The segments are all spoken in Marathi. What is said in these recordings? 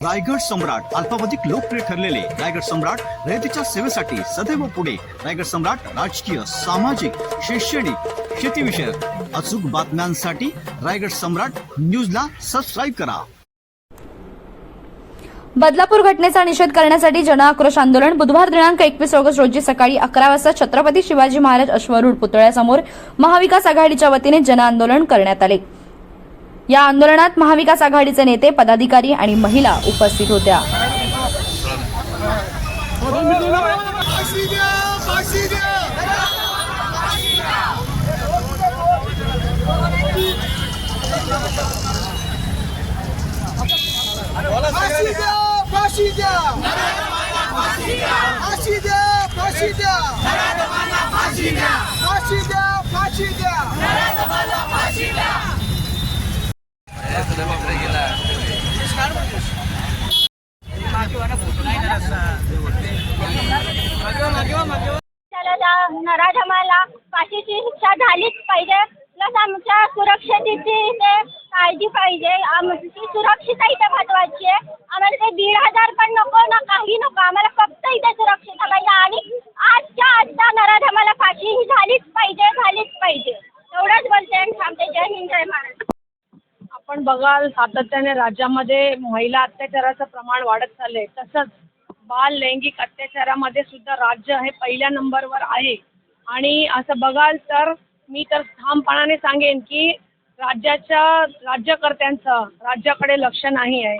रायगड सम्राट अल्पावधिक लोकप्रिय ठरलेले रायगड सम्राट रयतेच्या सेवेसाठी सदैव पुढे. रायगड सम्राट राजकीय सामाजिक शैक्षणिक शेतीविषयक अचूक बातम्यांसाठी रायगड सम्राट न्यूजला सबस्क्राईब करा. बदलापूर घटनेचा निषेध करण्यासाठी जनआक्रोश आंदोलन बुधवार दिनांक एकवीस ऑगस्ट रोजी सकाळी अकरा वाजता छत्रपती शिवाजी महाराज अश्वरूढ पुतळ्यासमोर महाविकास आघाडीच्या वतीने जनआंदोलन करण्यात आले. या आंदोलनात महाविकास आघाडीचे नेते पदाधिकारी आणि महिला उपस्थित होत्या. फाशी द्या फाशी द्या नराधमाला फाशीची शिक्षा झालीच पाहिजे. प्लस आमच्या सुरक्षतेची ते काळजी पाहिजे. आमची सुरक्षित इथे महत्वाची आहे. आम्हाला ते दीड हजार पण नको ना काही नको. आम्हाला फक्त इथे सुरक्षित पाहिजे आणि आजच्या आजच्या नराधमाला फाशी ही झालीच पाहिजे झालीच पाहिजे. एवढंच बोलते आणि थांबते. जय हिंद जय महाराष्ट्र. आपण बघाल सातत्याने राज्यामध्ये महिला अत्याचाराचं प्रमाण वाढत चाललंय. तसंच बाल लैंगिक अत्याचारामध्ये सुद्धा राज्य हे पहिल्या नंबरवर आहे. आणि असं बघाल तर मी तर ठामपणाने सांगेन की राज्याच्या राज्यकर्त्यांचं राज्याकडे लक्ष नाही आहे.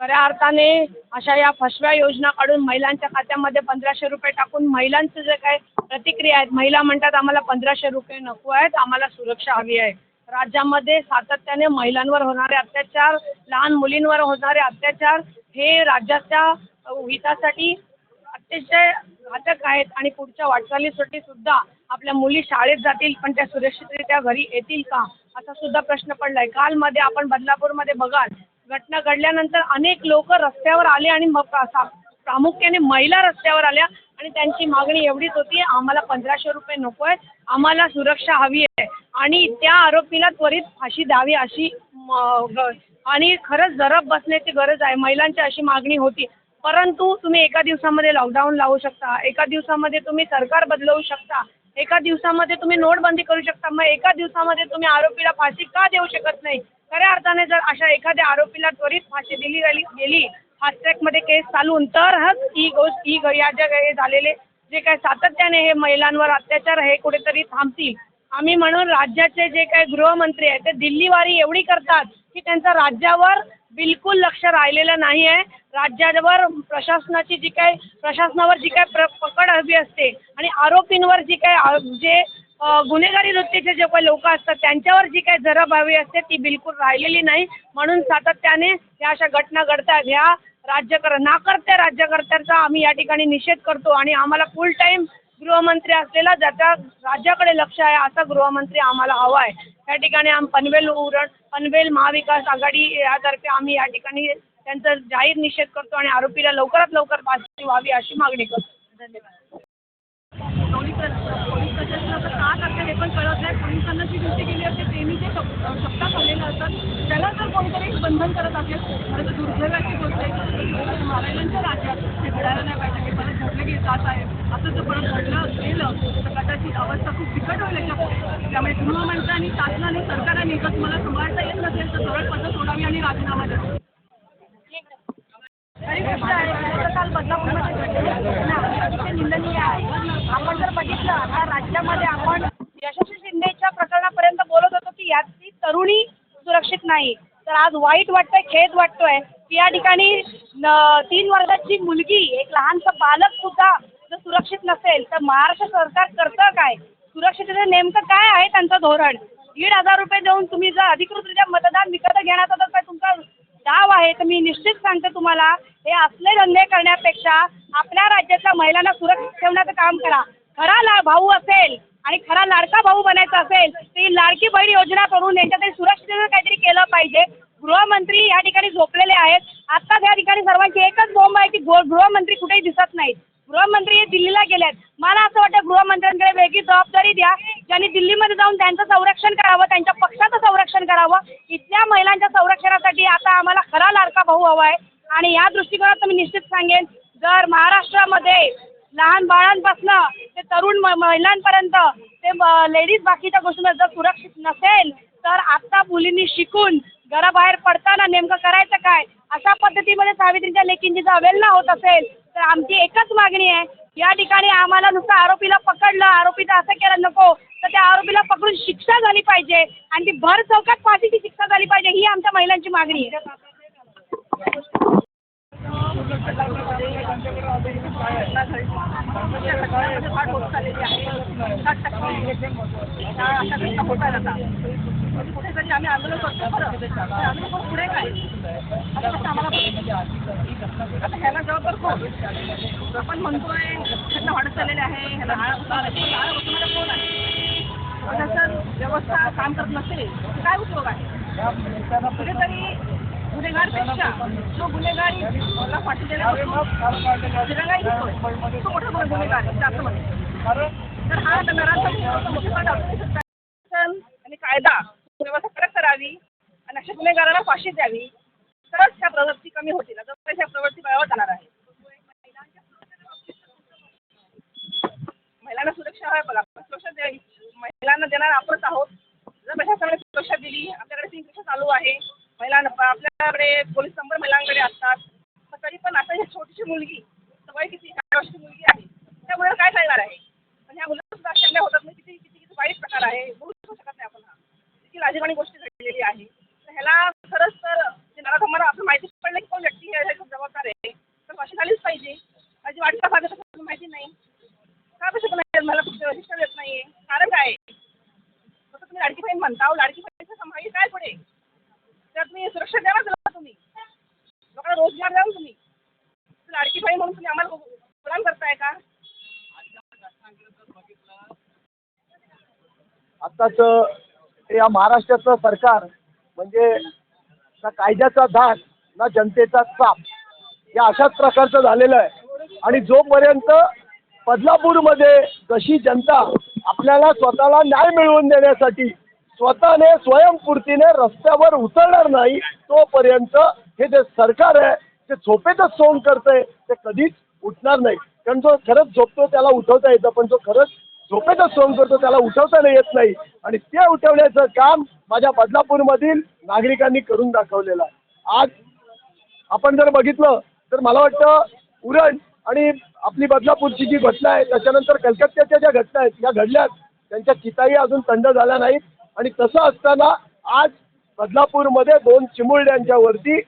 खऱ्या अर्थाने अशा या फसव्या योजना काढून महिलांच्या खात्यामध्ये पंधराशे रुपये टाकून महिलांचं जे काय प्रतिक्रिया आहेत महिला म्हणतात आम्हाला पंधराशे रुपये नको आहेत आम्हाला सुरक्षा हवी आहे. राज्यामध्ये सातत्याने महिलांवर होणारे अत्याचार लहान मुलींवर होणारे अत्याचार हे राज्याच्या हितासाठी अतिशय घातक आहेत आणि पुढच्या वाटचालीसाठी सुद्धा आपल्या मुली शाळेत जातील पण त्या सुरक्षितरित्या घरी येतील का? असा सुद्धा प्रश्न पडलाय. कालमध्ये आपण बदलापूरमध्ये बघाल घटना घडल्यानंतर अनेक लोक रस्त्यावर आले आणि मग प्रामुख्याने महिला रस्त्यावर आल्या. आणि त्यांची मागणी एवढीच होती आम्हाला पंधराशे रुपये नको आहेत आम्हाला सुरक्षा हवी आहे. आणि त्या आरोपीला त्वरित फाशी द्यावी अशी ग- आणि खरंच जरब बसण्याची गरज आहे महिलांची अशी मागणी होती. परंतु तुम्ही एका दिवसामध्ये लॉकडाऊन लावू शकता एका दिवसामध्ये तुम्ही सरकार बदलवू शकता एका दिवसामध्ये तुम्ही नोटबंदी करू शकता मग एका दिवसामध्ये तुम्ही आरोपीला फाशी का देऊ शकत नाही? खऱ्या अर्थाने जर अशा एखाद्या आरोपीला त्वरित फाशी दिली गेली गेली फास्ट्रॅकमध्ये केस चालून तरच ही गोष्ट ही या ज्या हे झालेले जे काय सातत्याने हे महिलांवर अत्याचार हे कुठेतरी थांबतील. आम्ही म्हणून राज्याचे जे काही गृहमंत्री आहेत ते दिल्लीवारी एवढी करतात की त्यांचं राज्यावर बिलकुल लक्ष राहिलेलं नाही आहे. राज्यावर प्रशासनाची जी काय प्रशासनावर जी काय प्र पकड हवी असते आणि आरोपींवर जी काय आ- जे गुन्हेगारी वृत्तीचे जे काही लोक असतात त्यांच्यावर जी काही जरब हवी असते ती बिलकुल राहिलेली नाही. म्हणून सातत्याने ह्या अशा घटना घडतात ह्या राज्यकर नाकर्त्या राज्यकर्त्याचा आम्ही या ठिकाणी निषेध करतो आणि आम्हाला फुल टाईम गृहमंत्री असलेला ज्याच्या राज्याकडे लक्ष आहे असा गृहमंत्री आम्हाला हवा आहे. त्या ठिकाणी आम पनवेल उरण पनवेल महाविकास आघाडी यातर्फे आम्ही या ठिकाणी त्यांचा जाहीर निषेध करतो आणि आरोपीला लवकरात लवकर फाशी व्हावी अशी मागणी करतो. धन्यवाद. का करतात हे पण कळत नाही. पोलिसांना जी ड्युटी केली असते त्यांनी जे शब- शब्दात आलेलं असतात त्याला जर कोणतरी बंधन करत असेल खरं तर दुर्दैवाची गोष्ट आहे. महाराजांच्या राज्यात हे घडायला नाही पाहिजे. हे परत घडलं की जात आहे असं जर परत घडलं गेलं तर कदाचित अवस्था खूप बिकट होईल याच्या त्यामुळे गृहमंत्र्यांनी शासनाने सरकारने जर तुम्हाला सांभाळता येत नसेल तर सरळ पद्धत सोडावी आणि राजीनामा द्यावा. खरी गोष्ट आहे. खरं काल बदलापूरमध्ये घडलेली घटना अतिशय निंदनीय आहे. आपण जर बघितलं ह्या राज्यामध्ये आपण यशस्वी शिंदेच्या प्रकरणापर्यंत बोलत होतो की यातली तरुणी सुरक्षित नाही. तर आज वाईट वाटतंय खेद वाटतोय. की या ठिकाणी न- तीन वर्षाची मुलगी एक लहानसं बालक सुद्धा जर सुरक्षित नसेल तर महाराष्ट्र सरकार करतं काय? सुरक्षिततेचं नेमकं काय आहे त्यांचं धोरण? दीड हजार रुपये देऊन तुम्ही जर अधिकृतरित्या मतदान विकत घेण्याचा तर काय तुमचा डाव आहे तर मी निश्चित सांगते तुम्हाला हे असले धंदे करण्यापेक्षा आपल्या राज्यातल्या महिलांना सुरक्षित ठेवण्याचं काम करा. खरा ला भाऊ असेल आणि खरा लाडका भाऊ बनायचा असेल तर ही लाडकी बहीण योजना करून यांच्यातरी सुरक्षिततेचं काहीतरी केलं पाहिजे. गृहमंत्री या ठिकाणी झोपलेले आहेत. आत्ताच या ठिकाणी सर्वांची एकच बोंब आहे की गृहमंत्री कुठेही दिसत नाहीत. गृहमंत्री हे दिल्लीला आहेत मला असं वाटतं गृहमंत्र्यांकडे वेगळी जबाबदारी द्या. ज्यांनी दिल्लीमध्ये जाऊन त्यांचं संरक्षण करावं त्यांच्या पक्षाचं संरक्षण करावं. इथल्या महिलांच्या संरक्षणासाठी आता आम्हाला खरा लाडका भाऊ हवा आहे. आणि या दृष्टिकोनात मी निश्चित सांगेन जर महाराष्ट्रामध्ये लहान बाळांपासून ते तरुण म- महिलांपर्यंत ते लेडीज बाकीच्या गोष्टींमध्ये जर सुरक्षित नसेल तर आता मुलींनी शिकून घराबाहेर पडताना नेमकं करायचं काय? अशा पद्धतीमध्ये सावित्रीच्या लेकींची जर अवेलना होत असेल तर आमची एकच मागणी आहे या ठिकाणी आम्हाला नुसतं आरोपीला पकडलं आरोपीचं असं केलं नको तर त्या आरोपीला पकडून शिक्षा झाली पाहिजे आणि ती भर चौकात फाशीची शिक्षा झाली पाहिजे ही आमच्या महिलांची मागणी आहे. कुठेतरी आम्ही आंदोलन करतो खरं आम्ही पण पुढे काय आता कसं आम्हाला आता ह्याला जबाबदार कोण आपण म्हणतोय ह्यांना वाढत चाललेले आहे ह्याला आळा आहे. बसवणारा कोण आहे जर व्यवस्था काम करत नसेल काय उपयोग आहे कुठेतरी गुन्हेगारपेक्षा जो गुन्हेगारी मला फाशी देण्यात गुन्हेगारी तो मोठा गुन्हेगार आहे जास्त म्हणतो तर हा नगराचा मुख्य शासन आणि कायदा व्यवस्था कडक करावी आणि अशा गुन्हेगाराला फाशी द्यावी. तरच ह्या प्रवृत्ती कमी होतील. तर ह्या प्रवृत्ती बळावर जाणार आहे महिलांना सुरक्षा हवी बघा. आपण सुरक्षा द्यावी महिलांना देणार आपणच आहोत. जर प्रशासनाने सुरक्षा दिली आपल्याकडे तीन सुरक्षा चालू आहे. महिलांना आपल्याकडे पोलीस नंबर महिलांकडे असतात. पण तरी पण आता ही छोटीशी मुलगी वय किती चार वर्षाची मुलगी आहे त्या मुलाला काय कळणार आहे? पण ह्या मुलांना सुद्धा अशा अन्याय होतात म्हणजे किती किती किती वाईट प्रकार आहे बोलू शकत नाही आपण हा. किती लाजिरवाणी गोष्टी घडलेली आहे. तर ह्याला खरंच तर जे नराधमांना आपण माहिती पडलं की कोण व्यक्ती आहे ह्याच्यात जबाबदार आहे. तर फाशी झालीच पाहिजे. माझी वाटत का माहिती नाही का कसं नाही मला शिक्षा देत नाहीये कारण काय आहे? फक्त तुम्ही लाडकी बहीण म्हणता अहो, लाडकी बहीणचं समाई काय पुढे तर तुम्ही सुरक्षा द्या ना त्याला तुम्ही लोकांना रोजगार द्या ना तुम्ही लाडकी बहीण म्हणून तुम्ही आम्हाला गुलाम करताय का आत्ताच या महाराष्ट्राचं सरकार म्हणजे ना कायद्याचा धाक ना जनतेचा चाप या अशाच प्रकारचं झालेलं आहे. आणि जोपर्यंत बदलापूरमध्ये जशी जनता आपल्याला स्वतःला न्याय मिळवून देण्यासाठी स्वतःने स्वयंपूर्तीने रस्त्यावर उतरणार नाही तोपर्यंत हे जे सरकार आहे ते झोपेतच सोंग करतंय ते कधीच उठणार नाही. कारण जो खरंच झोपतो त्याला उठवता येतं पण जो खरंच झोपेचा सोंग करतो त्याला उठवता येत नाही. आणि ते उठवण्याचं काम माझ्या बदलापूरमधील नागरिकांनी करून दाखवलेलं आहे. आज आपण जर बघितलं तर मला वाटतं उरण आणि आपली बदलापूरची जी घटना आहे त्याच्यानंतर कलकत्त्याच्या ज्या घटना आहेत या घडल्यात त्यांच्या चिताही अजून थंड झाल्या नाहीत. आणि तसं असताना आज बदलापूरमध्ये दोन चिमुरड्यांच्यावरती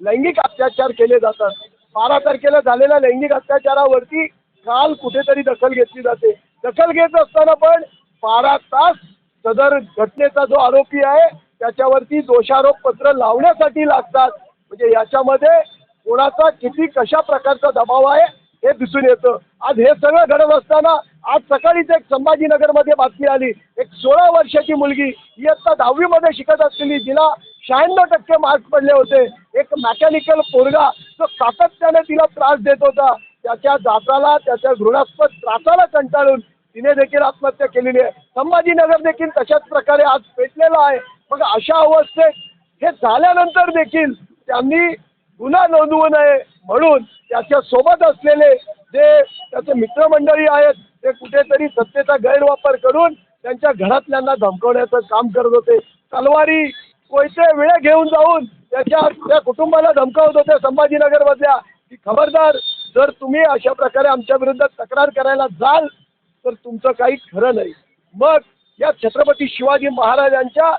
लैंगिक अत्याचार केले जातात. बारा तारखेला झालेल्या लैंगिक अत्याचारावरती काल कुठेतरी दखल घेतली जाते. दखल घेत असताना पण बारा तास सदर घटनेचा जो आरोपी आहे त्याच्यावरती दोषारोप पत्र लावण्यासाठी लागतात. म्हणजे याच्यामध्ये कोणाचा किती कशा प्रकारचा दबाव आहे हे दिसून येतं. आज हे सगळं घडत असताना आज सकाळीच एक संभाजीनगरमध्ये बातमी आली. एक सोळा वर्षाची मुलगी इयत्ता दहावीमध्ये शिकत असलेली जिला शहाण्णव टक्के मार्क्स पडले होते. एक मेकॅनिकल पोरगा तो सातत्याने तिला त्रास देत होता. त्याच्या जाताला त्याच्या घृणास्पद त्रासाला कंटाळून तिने देखील आत्महत्या केलेली आहे. संभाजीनगर देखील तशाच प्रकारे आज पेटलेला आहे. मग अशा अवस्थेत हे झाल्यानंतर देखील त्यांनी गुन्हा नोंदवू नये म्हणून त्याच्या सोबत असलेले जे त्याचे मित्रमंडळी आहेत ते कुठेतरी सत्तेचा गैरवापर करून त्यांच्या घरातल्यांना धमकवण्याचं काम करत होते. तलवारी कोयते वेळे घेऊन जाऊन त्याच्या त्या कुटुंबाला धमकावत होते संभाजीनगरमधल्या. की खबरदार जर तुम्ही अशा प्रकारे आमच्या विरुद्ध तक्रार करायला जाल तर तुमचं काही खरं नाही. मग या छत्रपती शिवाजी महाराजांच्या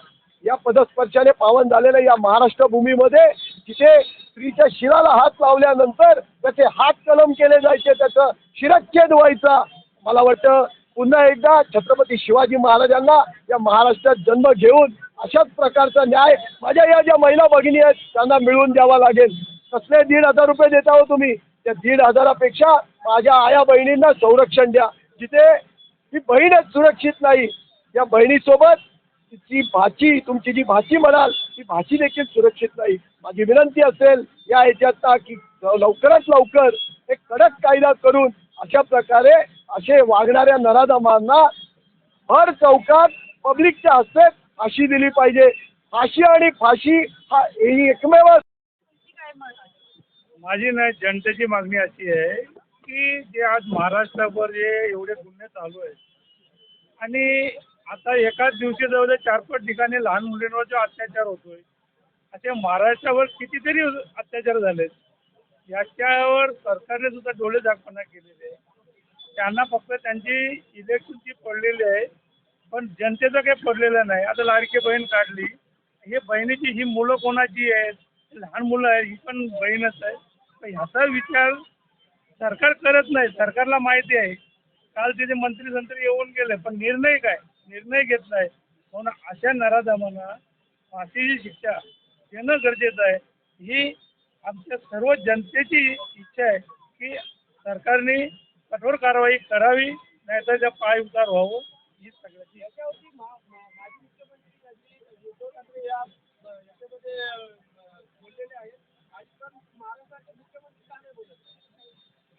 या पदस्पर्शाने पावन झालेल्या या महाराष्ट्र भूमीमध्ये तिथे स्त्रीच्या शिराला हात लावल्यानंतर त्याचे हात कलम केले जायचे त्याचं शिरच्छेद व्हायचा. मला वाटतं पुन्हा एकदा छत्रपती शिवाजी महाराजांना या महाराष्ट्रात जन्म घेऊन अशाच प्रकारचा न्याय माझ्या या ज्या महिला भगिनी आहेत त्यांना मिळवून द्यावा लागेल. कसले दीड हजार रुपये देता हो तुम्ही? त्या दीड हजारापेक्षा माझ्या आया बहिणींना संरक्षण द्या. जिथे ही बहीणच सुरक्षित नाही. या बहिणीसोबत तिची भाची तुमची जी भाची म्हणाल ती भाची देखील सुरक्षित नाही. माझी विनंती असेल या याच्यात की लवकरात लवकर एक कडक कायदा करून अशा प्रकारे असे वागणाऱ्या नराधमांना भर चौकात पब्लिकच्या हस्ते फाशी दिली पाहिजे. फाशी आणि फाशी हा ही एकमेव माझी नाही जनतेची मागणी अशी आहे की जे आज महाराष्ट्रावर जे एवढे गुन्हे चालू आहेत. आणि आता एकाच दिवशी जवळ चार पाच ठिकाणी लहान मुलींवर जो अत्याचार होतोय असे महाराष्ट्रावर कितीतरी अत्याचार झालेत. याच्यावर सरकारने सुद्धा डोळे झाकपणा केलेले आहे त्यांना फक्त त्यांची इलेक्शनची पडलेली आहे पण जनतेचं काही पडलेलं नाही. आता लाडकी बहीण काढली. हे बहिणीची ही मुलं कोणाची आहेत? लहान मुलं आहेत ही पण बहीणच आहे. पण ह्याचा विचार सरकार करत नाही. सरकारला माहिती आहे. काल तिथे मंत्री संत्री येऊन गेले पण निर्णय काय? निर्णय घेत नाही. म्हणून अशा नराधमांना फाशीची शिक्षा देणं गरजेचं आहे. ही आमच्या सर्व जनतेची इच्छा आहे की सरकारने कठोर कारवाई करावी नाहीतर त्या पाय उतार व्हावं. ही सगळ्याची मुख्यमंत्री याच्यामध्ये बोललेले आहेत.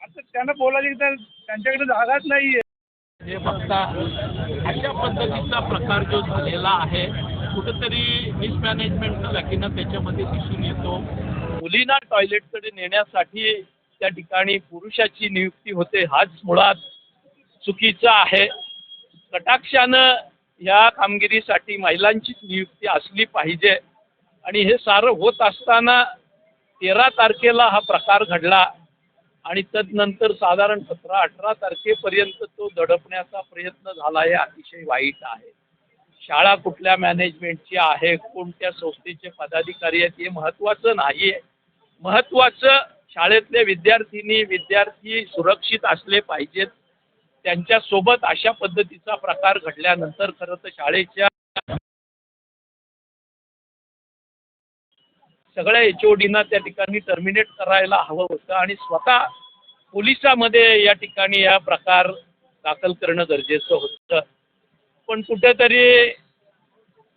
आता त्यांना बोलायची तर त्यांच्याकडे जागाच नाही आहे हे बघता अशा पद्धतीचा प्रकार जो झालेला आहे कुठंतरी मिसमॅनेजमेंटचं लकीनं त्याच्यामध्ये दिसून येतो. मुलींना टॉयलेटकडे नेण्यासाठी त्या ठिकाणी पुरुषाची नियुक्ती होते. हाच मुळात चुकीचा आहे. कटाक्षानं या कामगिरीसाठी महिलांचीच नियुक्ती असली पाहिजे. आणि हे सारं होत असताना तेरा तारखेला हा प्रकार घडला. आणि तदनंतर साधारण सतरा अठरा तारखेपर्यंत तो दडपण्याचा प्रयत्न झाला हे अतिशय वाईट आहे. शाळा कुठल्या मॅनेजमेंटची आहे कोणत्या संस्थेचे पदाधिकारी आहेत हे महत्त्वाचं नाही आहे महत्त्वाचं शाळेतले विद्यार्थिनी विद्यार्थी सुरक्षित असले पाहिजेत. त्यांच्यासोबत अशा पद्धतीचा प्रकार घडल्यानंतर खरं तर शाळेच्या सगळ्या एच ओ डीना त्या ठिकाणी टर्मिनेट करायला हवं होतं आणि स्वतः पोलिसामध्ये या ठिकाणी या प्रकार दाखल करणं गरजेचं होतं. पण कुठेतरी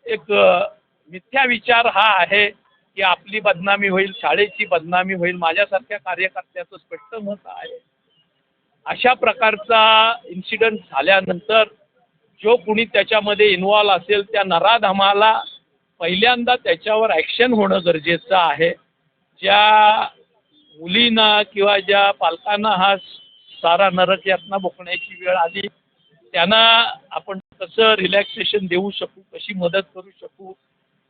एक मिथ्या विचार हा आहे की आपली बदनामी होईल शाळेची बदनामी होईल माझ्यासारख्या कार्यकर्त्याचं स्पष्ट मत आहे. अशा प्रकारचा इन्सिडंट झाल्यानंतर जो कुणी त्याच्यामध्ये इन्व्हॉल्व असेल त्या नराधमाला पहिल्यांदा त्याच्यावर ॲक्शन होणं गरजेचं आहे. ज्या मुलींना किंवा ज्या पालकांना हा सारा नरक यातना भोगण्याची वेळ आली त्यांना आपण कसं रिलॅक्सेशन देऊ शकू कशी मदत करू शकू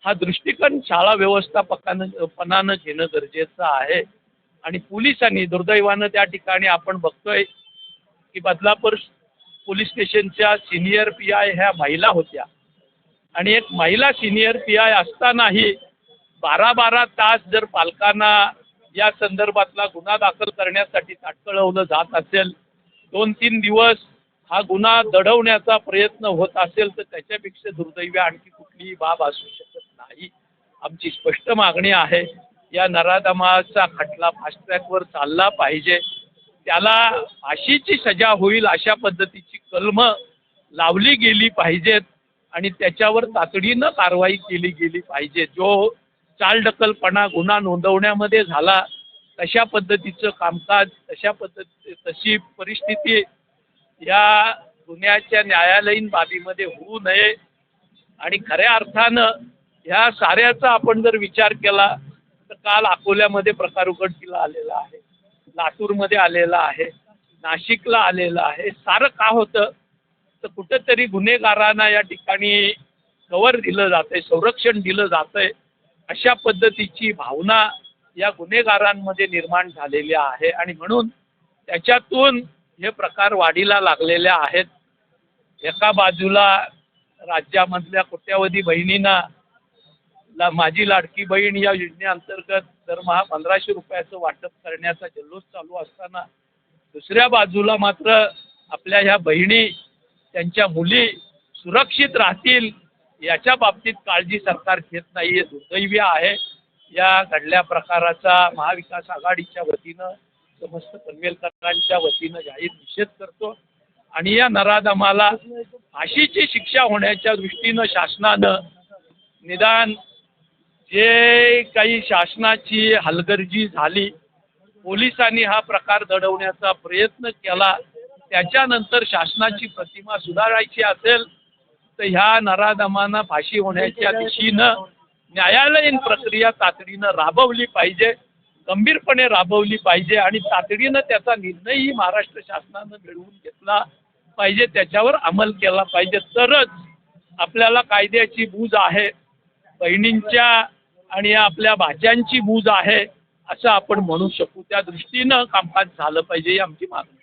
हा दृष्टिकोन शाळा व्यवस्थापकानं पणानं घेणं गरजेचं आहे. आणि पोलिसांनी दुर्दैवानं त्या ठिकाणी आपण बघतोय की बदलापूर पोलीस स्टेशनच्या सिनियर पी आय ह्या महिला होत्या. आणि एक महिला सिनियर पी आय असतानाही बारा बारा तास जर पालकांना या संदर्भातला गुन्हा दाखल करण्यासाठी ताटकळवलं जात असेल दोन तीन दिवस हा गुन्हा दडवण्याचा प्रयत्न होत असेल तर त्याच्यापेक्षा दुर्दैवी आणखी कुठलीही बाब असू शकत नाही. आमची स्पष्ट मागणी आहे या नराधमाचा खटला फास्ट ट्रॅकवर चालला पाहिजे. त्याला फाशीची सजा होईल अशा पद्धतीची कलमं लावली गेली पाहिजेत. आणि त्याच्यावर तातडीनं कारवाई केली गेली पाहिजे. जो चालढकलपणा गुन्हा नोंदवण्यामध्ये झाला तशा पद्धतीचं कामकाज तशा पद्धती तशी परिस्थिती या गुन्ह्याच्या न्यायालयीन बाबीमध्ये होऊ नये. आणि खऱ्या अर्थानं ह्या साऱ्याचा आपण जर विचार केला तर काल अकोल्यामध्ये प्रकार उघडकीला आलेला आहे लातूरमध्ये आलेला आहे नाशिकला आलेलं आहे. सारं का होतं? तर कुठंतरी गुन्हेगारांना या ठिकाणी कवर दिलं जातंय संरक्षण दिलं जातंय अशा पद्धतीची भावना या गुन्हेगारांमध्ये निर्माण झालेली आहे. आणि म्हणून त्याच्यातून हे प्रकार वाढीला लागलेले आहेत. एका बाजूला राज्यामधल्या कोट्यावधी बहिणींना ला माझी लाडकी बहीण या योजनेअंतर्गत दरमहा पंधराशे रुपयाचं वाटप करण्याचा जल्लोष चालू असताना दुसऱ्या बाजूला मात्र आपल्या ह्या बहिणी त्यांच्या मुली सुरक्षित राहतील याच्या बाबतीत काळजी सरकार घेत नाही हे दुर्दैवी आहे. या घडल्या प्रकाराचा महाविकास आघाडीच्या वतीनं समस्त पनवेलकरांच्या वतीनं जाहीर निषेध करतो. आणि या नराधमाला फाशीची शिक्षा होण्याच्या दृष्टीनं शासनानं निदान जे काही शासनाची हलगर्जी झाली पोलिसांनी हा प्रकार दडवण्याचा प्रयत्न केला त्याच्यानंतर शासनाची प्रतिमा सुधारायची असेल तर ह्या नराधमांना फाशी होण्याच्या दिशेनं न्यायालयीन प्रक्रिया तातडीनं राबवली पाहिजे गंभीरपणे राबवली पाहिजे आणि तातडीनं त्याचा निर्णयही महाराष्ट्र शासनानं मिळवून घेतला पाहिजे त्याच्यावर अंमल केला पाहिजे. तरच आपल्याला कायद्याची बूज आहे बहिणींच्या आणि आपल्या भाज्यांची बूज आहे असं आपण म्हणू शकू. त्या दृष्टीनं कामकाज झालं पाहिजे ही आमची मागणी